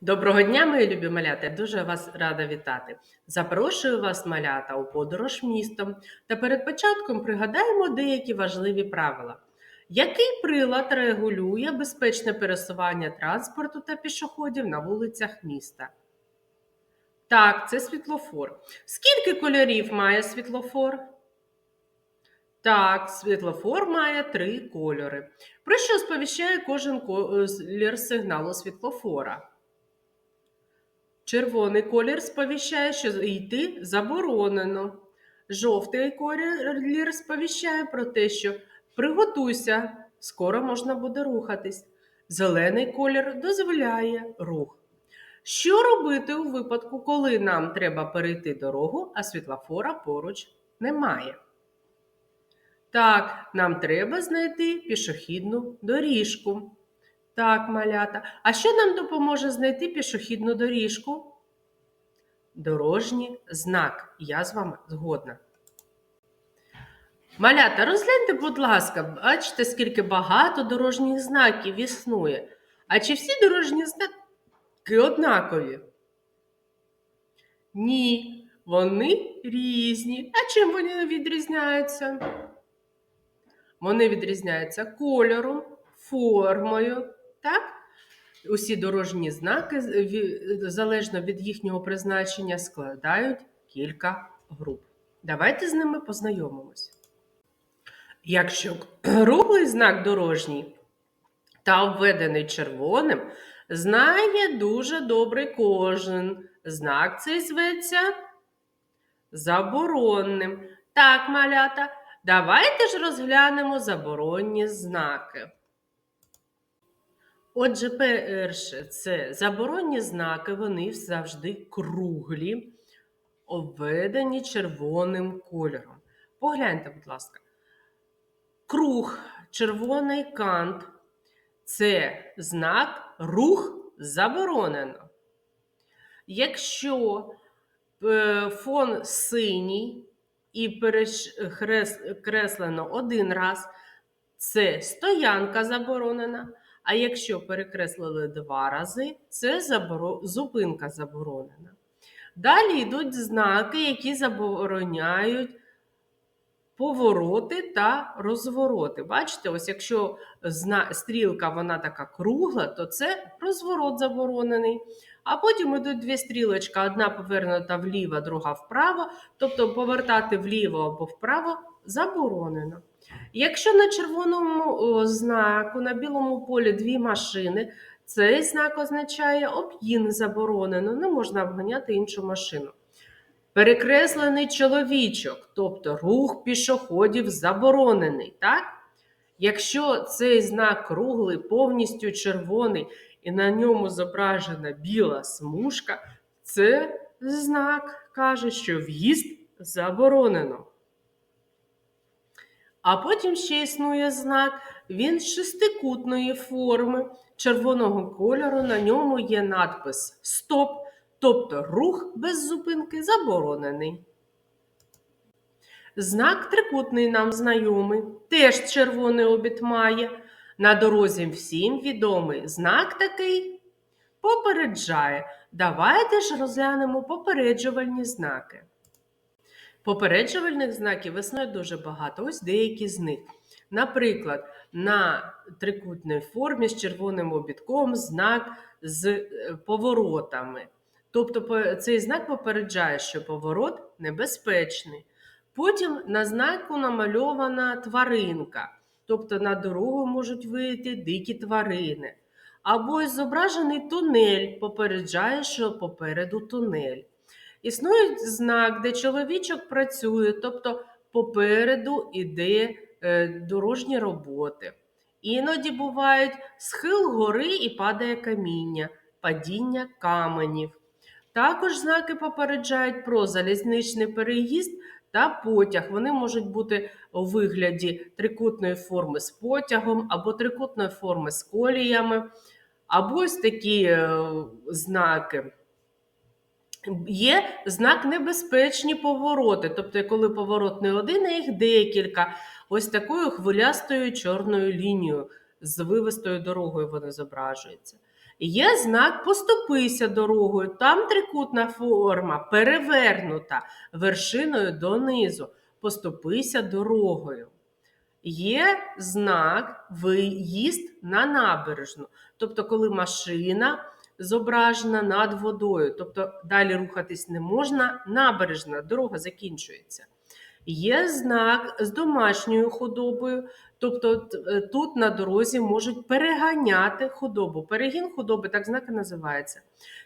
Доброго дня, мої любі малята! Я Дуже вас рада вітати. Запрошую вас, малята, у подорож містом. Та перед початком пригадаємо деякі важливі правила. Який прилад регулює безпечне пересування транспорту та пішоходів на вулицях міста? Так, це світлофор. Скільки кольорів має світлофор? Так, світлофор має три кольори. Про що сповіщає кожен колір сигналу світлофора? Червоний колір сповіщає, що йти заборонено. Жовтий колір сповіщає про те, що приготуйся, скоро можна буде рухатись. Зелений колір дозволяє рух. Що робити у випадку, коли нам треба перейти дорогу, а світлофора поруч немає? Так, нам треба знайти пішохідну доріжку. Так, малята. А що нам допоможе знайти пішохідну доріжку? Дорожній знак. Я з вами згодна. Малята, розгляньте, будь ласка, бачите, скільки багато дорожніх знаків існує. А чи всі дорожні знаки однакові? Ні, вони різні. А чим вони відрізняються? Вони відрізняються кольором, формою. Так? Усі дорожні знаки, залежно від їхнього призначення, складають кілька груп. Давайте з ними познайомимось. Якщо круглий знак дорожній та обведений червоним, знає дуже добре кожен. Знак цей зветься заборонним. Так, малята, давайте ж розглянемо заборонні знаки. Отже, перше, це заборонні знаки, вони завжди круглі, обведені червоним кольором. Погляньте, будь ласка, круг, червоний кант це знак рух заборонено. Якщо е, фон синій і перекреслено один раз, це стоянка заборонена. А якщо перекреслили два рази, це заборо... зупинка заборонена. Далі йдуть знаки, які забороняють повороти та розвороти. Бачите, ось якщо стрілка вона така кругла, то це розворот заборонений. А потім йдуть дві стрілочки: одна повернута вліво, друга вправо. Тобто повертати вліво або вправо заборонено. Якщо на червоному знаку на білому полі дві машини, цей знак означає об'їн заборонено, не можна обганяти іншу машину. Перекреслений чоловічок, тобто рух пішоходів заборонений. так? Якщо цей знак круглий, повністю червоний і на ньому зображена біла смужка, це знак каже, що в'їзд заборонено. А потім ще існує знак, він шестикутної форми, червоного кольору, на ньому є надпис Стоп, тобто рух без зупинки заборонений. Знак трикутний нам знайомий, теж червоний обід має. На дорозі всім відомий знак такий попереджає. Давайте ж розглянемо попереджувальні знаки. Попереджувальних знаків існує дуже багато. Ось деякі з них. Наприклад, на трикутній формі з червоним обідком знак з е, поворотами. Тобто цей знак попереджає, що поворот небезпечний. Потім на знаку намальована тваринка, тобто на дорогу можуть вийти дикі тварини. Або зображений тунель попереджає, що попереду тунель. Існує знак, де чоловічок працює, тобто попереду йде е, дорожні роботи. Іноді бувають схил гори і падає каміння, падіння каменів. Також знаки попереджають про залізничний переїзд та потяг. Вони можуть бути у вигляді трикутної форми з потягом, або трикутної форми з коліями, або ось такі е, знаки. Є знак небезпечні повороти, тобто, коли поворот не один, а їх декілька, ось такою хвилястою чорною лінією з вивистою дорогою вони зображуються. Є знак Поступися дорогою. Там трикутна форма перевернута вершиною донизу. Поступися дорогою. Є знак виїзд на набережну. Тобто, коли машина зображена над водою, тобто далі рухатись не можна, набережна, дорога закінчується. Є знак з домашньою худобою, тобто е, тут на дорозі можуть переганяти худобу. Перегін худоби, так знак і називається.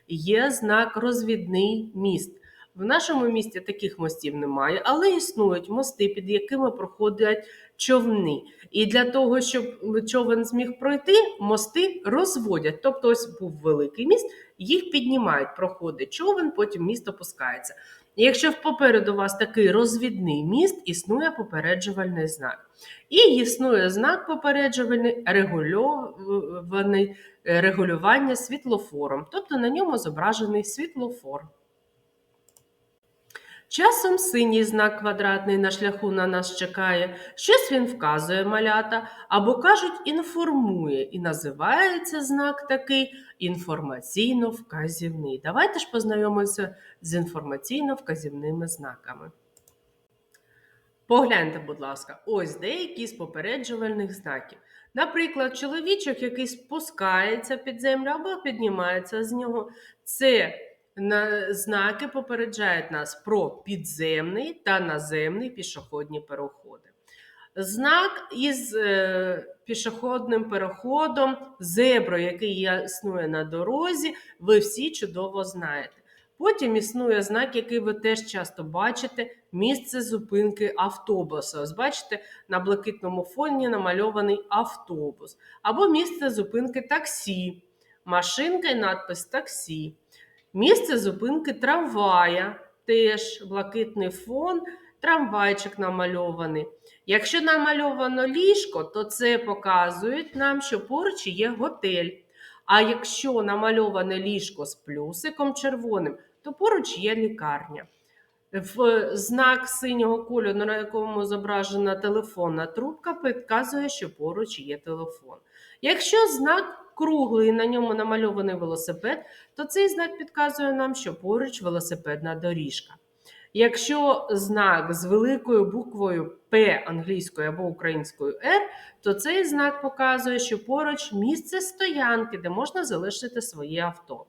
Є знак розвідний міст. В нашому місті таких мостів немає, але існують мости, під якими проходять човни. І для того, щоб човен зміг пройти, мости розводять. Тобто, ось був великий міст, їх піднімають, проходить човен, потім міст опускається. І Якщо попереду вас такий розвідний міст, існує попереджувальний знак. І існує знак попереджувальний регульований е, регулювання світлофором, тобто на ньому зображений світлофор. Часом синій знак квадратний на шляху на нас чекає, щось він вказує малята, або кажуть інформує, і називається знак такий інформаційно-вказівний. Давайте ж познайомимося з інформаційно-вказівними знаками. Погляньте, будь ласка, ось деякі з попереджувальних знаків. Наприклад, чоловічок, який спускається під землю або піднімається з нього, це знаки попереджають нас про підземний та наземний пішохідні переходи. Знак із е, пішохідним переходом, зебро, який існує на дорозі, ви всі чудово знаєте. Потім існує знак, який ви теж часто бачите, місце зупинки автобуса. Ось бачите, на блакитному фоні намальований автобус. Або місце зупинки таксі, машинка і надпис таксі. Місце зупинки трамвая, теж блакитний фон, трамвайчик намальований. Якщо намальовано ліжко, то це показує нам, що поруч є готель. А якщо намальоване ліжко з плюсиком червоним, то поруч є лікарня. В знак синього кольору, на якому зображена телефонна трубка, підказує, що поруч є телефон. Якщо знак круглий і на ньому намальований велосипед, то цей знак підказує нам, що поруч велосипедна доріжка. Якщо знак з великою буквою П англійською або українською Р, то цей знак показує, що поруч місце стоянки, де можна залишити своє авто.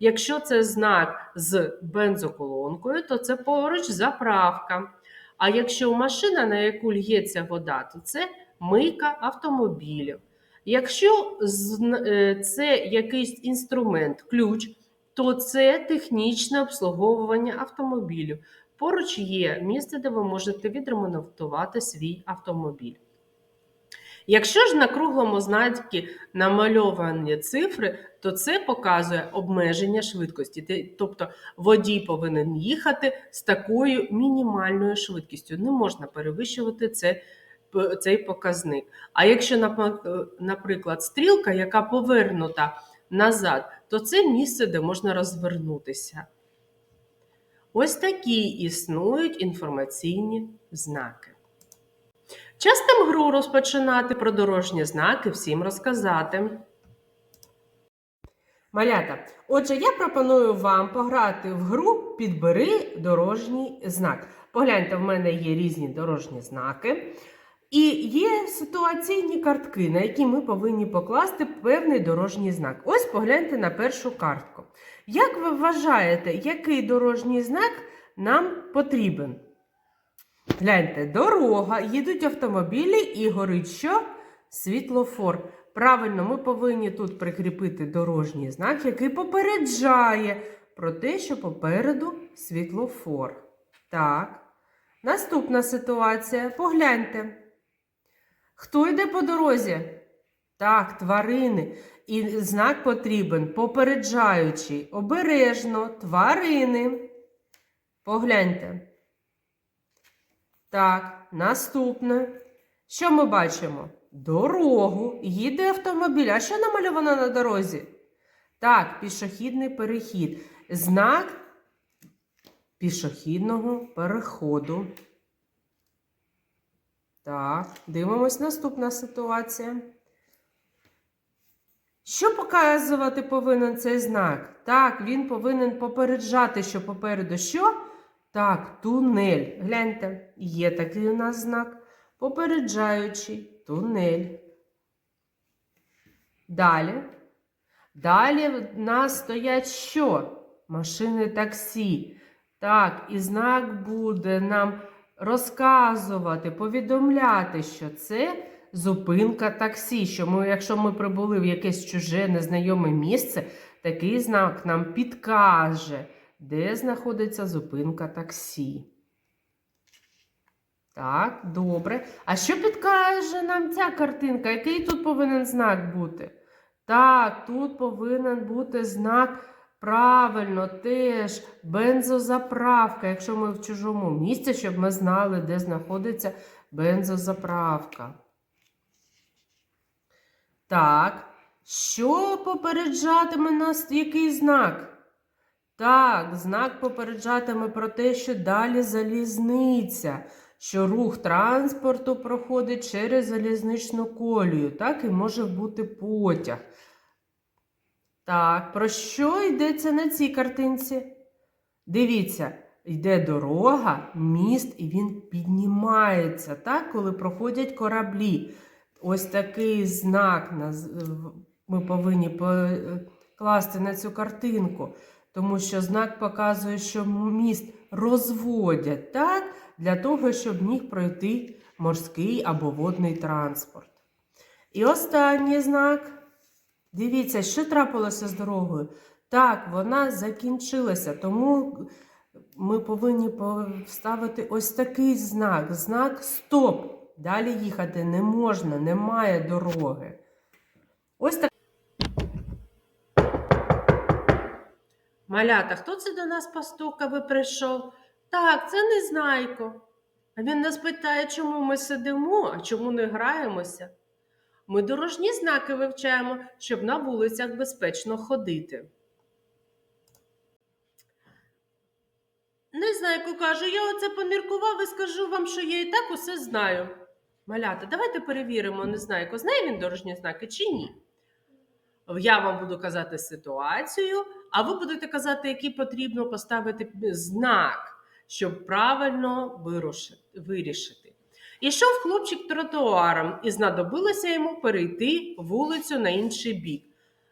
Якщо це знак з бензоколонкою, то це поруч заправка. А якщо машина, на яку л'ється вода, то це мийка автомобілів. Якщо е, це якийсь інструмент, ключ, то це технічне обслуговування автомобілів. Поруч є місце, де ви можете відремонтувати свій автомобіль. Якщо ж на круглому знаці намальовані цифри, то це показує обмеження швидкості. Тобто водій повинен їхати з такою мінімальною швидкістю. Не можна перевищувати це, цей показник. А якщо, наприклад, стрілка, яка повернута назад, то це місце, де можна розвернутися. Ось такі існують інформаційні знаки. Час тим гру розпочинати про дорожні знаки всім розказати. Малята, отже, я пропоную вам пограти в гру Підбери дорожній знак. Погляньте, в мене є різні дорожні знаки. І є ситуаційні картки, на які ми повинні покласти певний дорожній знак. Ось погляньте на першу картку. Як ви вважаєте, який дорожній знак нам потрібен? Гляньте, дорога, їдуть автомобілі і горить що? Світлофор. Правильно, ми повинні тут прикріпити дорожній знак, який попереджає про те, що попереду світлофор. Так. Наступна ситуація. Погляньте. Хто йде по дорозі? Так, тварини. І знак потрібен попереджаючий. Обережно, тварини. Погляньте. Так, наступне. Що ми бачимо? Дорогу. Їде автомобіль. А що намальовано на дорозі? Так, пішохідний перехід. Знак пішохідного переходу. Так, дивимось наступна ситуація. Що показувати повинен цей знак? Так, він повинен попереджати, що попереду що? Так, тунель. Гляньте, є такий у нас знак. Попереджаючий тунель. Далі. Далі в нас стоять що? Машини таксі. Так, і знак буде нам розказувати, повідомляти, що це зупинка таксі. Що ми, якщо ми прибули в якесь чуже незнайоме місце, такий знак нам підкаже, де знаходиться зупинка таксі. Так, добре. А що підкаже нам ця картинка? Який тут повинен знак бути? Так, тут повинен бути знак. Правильно, теж бензозаправка, якщо ми в чужому місці, щоб ми знали, де знаходиться бензозаправка. Так, що попереджатиме нас який знак? Так, знак попереджатиме про те, що далі залізниця, що рух транспорту проходить через залізничну колію, так і може бути потяг. Так, про що йдеться на цій картинці? Дивіться, йде дорога, міст, і він піднімається, так, коли проходять кораблі. Ось такий знак ми повинні покласти на цю картинку, тому що знак показує, що міст розводять, так, для того, щоб міг пройти морський або водний транспорт. І останній знак. Дивіться, що трапилося з дорогою. Так, вона закінчилася, тому ми повинні поставити ось такий знак. Знак Стоп. Далі їхати не можна, немає дороги. Ось так. Малята, хто це до нас постукав і прийшов? Так, це Незнайко. А він нас питає, чому ми сидимо, а чому не граємося. Ми дорожні знаки вивчаємо, щоб на вулицях безпечно ходити. Незнайко каже, я оце поміркував і скажу вам, що я і так усе знаю. Малята, давайте перевіримо, Незнайко, знає він дорожні знаки чи ні. Я вам буду казати ситуацію, а ви будете казати, який потрібно поставити знак, щоб правильно вирішити. Ішов хлопчик тротуаром і знадобилося йому перейти вулицю на інший бік.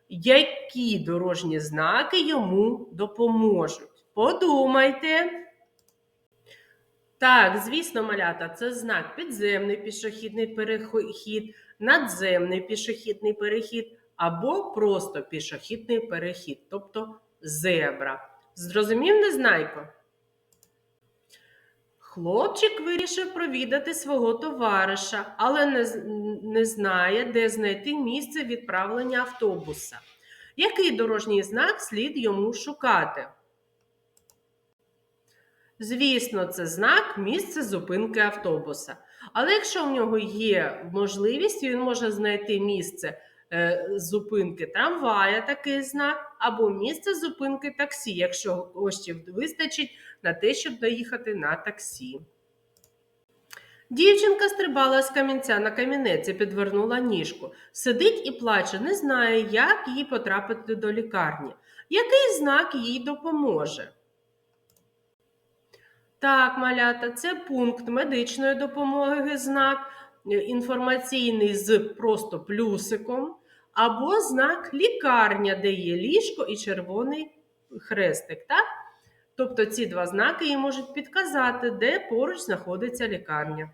Які дорожні знаки йому допоможуть? Подумайте. Так, звісно, малята, це знак підземний пішохідний перехід, надземний пішохідний перехід або просто пішохідний перехід, тобто зебра. Зрозумів, Незнайко? Хлопчик вирішив провідати свого товариша, але не, не знає, де знайти місце відправлення автобуса. Який дорожній знак слід йому шукати? Звісно, це знак місце зупинки автобуса. Але якщо в нього є можливість, він може знайти місце е, зупинки трамвая, такий знак, або місце зупинки таксі, якщо коштів вистачить на те, щоб доїхати на таксі. Дівчинка стрибала з камінця на камінець і підвернула ніжку. Сидить і плаче, не знає, як їй потрапити до лікарні. Який знак їй допоможе? Так, малята, це пункт медичної допомоги, знак е, інформаційний з просто плюсиком, або знак лікарня, де є ліжко і червоний хрестик. Так? Тобто ці два знаки їй можуть підказати, де поруч знаходиться лікарня.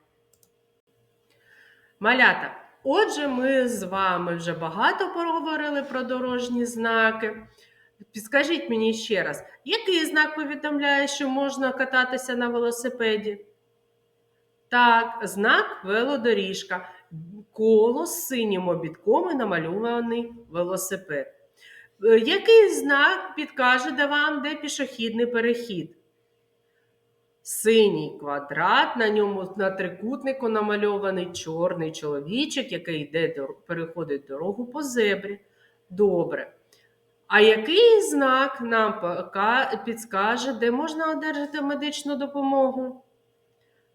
Малята, отже, ми з вами вже багато поговорили про дорожні знаки. Підскажіть мені ще раз, який знак повідомляє, що можна кататися на велосипеді? Так, знак велодоріжка. Коло з синім обідком і намальований велосипед. Е, Який знак підкаже де вам, де пішохідний перехід? Синій квадрат, на ньому на трикутнику намальований чорний чоловічок, який йде переходить дорогу по зебрі. Добре. А який знак нам підскаже, де можна одержати медичну допомогу?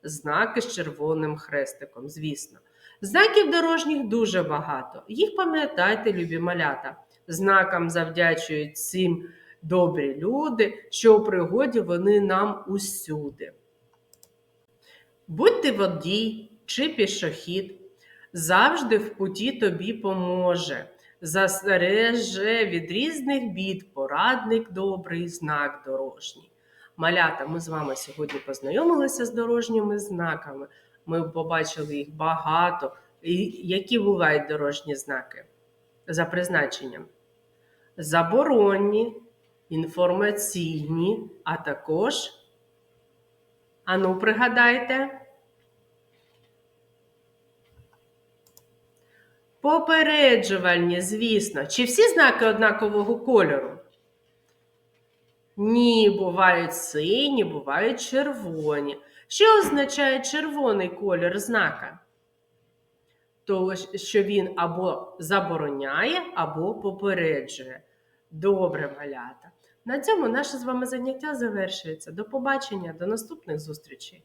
Знаки з червоним хрестиком, звісно. Знаків дорожніх дуже багато. Їх пам'ятайте, любі малята. Знакам завдячують цим добрі люди, що у пригоді вони нам усюди. Будь ти водій чи пішохід, завжди в путі тобі поможе, застереже від різних бід, порадник добрий, знак дорожній. Малята, ми з вами сьогодні познайомилися з дорожніми знаками. Ми побачили їх багато. Які бувають дорожні знаки за призначенням? Заборонні, інформаційні, а також, ану, пригадайте. Попереджувальні, звісно. Чи всі знаки однакового кольору? Ні, бувають сині, бувають червоні. Що означає червоний колір знака? То, що він або забороняє, або попереджує. Добре, малята. На цьому наше з вами заняття завершується. До побачення, до наступних зустрічей.